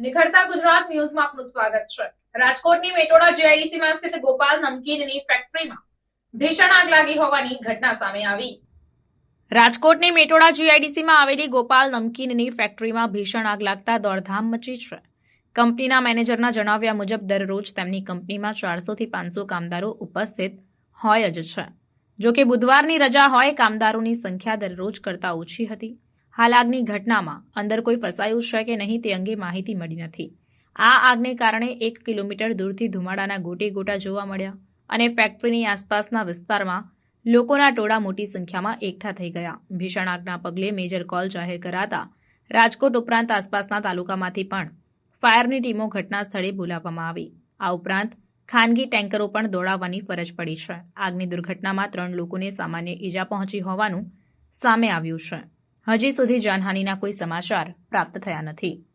નિખરતા ગુજરાત ન્યૂઝમાં આપનું સ્વાગત છે. રાજકોટની મેટોડા જીઆઈડીસીમાં સ્થિત ગોપાલ નમકીનની ફેક્ટરીમાં ભીષણ આગ લાગી હોવાની ઘટના સામે આવી. રાજકોટની મેટોડા જીઆઈડીસીમાં આવેલી ગોપાલ નમકીનની ફેક્ટરીમાં ભીષણ આગ લાગતા દોડધામ મચી છે. કંપનીના મેનેજરના જણાવ્યા મુજબ, દરરોજ તેમની કંપનીમાં ચારસોથી પાંચસો કામદારો ઉપસ્થિત હોય જ છે. જો કે બુધવારની રજા હોય, કામદારોની સંખ્યા દરરોજ કરતાં ઓછી હતી. હાલ આગની ઘટનામાં અંદર કોઈ ફસાયું છે કે નહીં તે અંગે માહિતી મળી નથી. આ આગને કારણે એક કિલોમીટર દૂરથી ધુમાડાના ગોટે ગોટા જોવા મળ્યા અને ફેક્ટરીની આસપાસના વિસ્તારમાં લોકોના ટોળા મોટી સંખ્યામાં એકઠા થઈ ગયા. ભીષણ આગના પગલે મેજર કોલ જાહેર કરાતા રાજકોટ ઉપરાંત આસપાસના તાલુકામાંથી પણ ફાયરની ટીમો ઘટના સ્થળે બોલાવવામાં આવી. આ ઉપરાંત ખાનગી ટેન્કરો પણ દોડાવવાની ફરજ પડી છે. આગની દુર્ઘટનામાં ત્રણ લોકોને સામાન્ય ઈજા પહોંચી હોવાનું સામે આવ્યું છે. હજી સુધી જાનહાનિના કોઈ સમાચાર પ્રાપ્ત થયા નથી.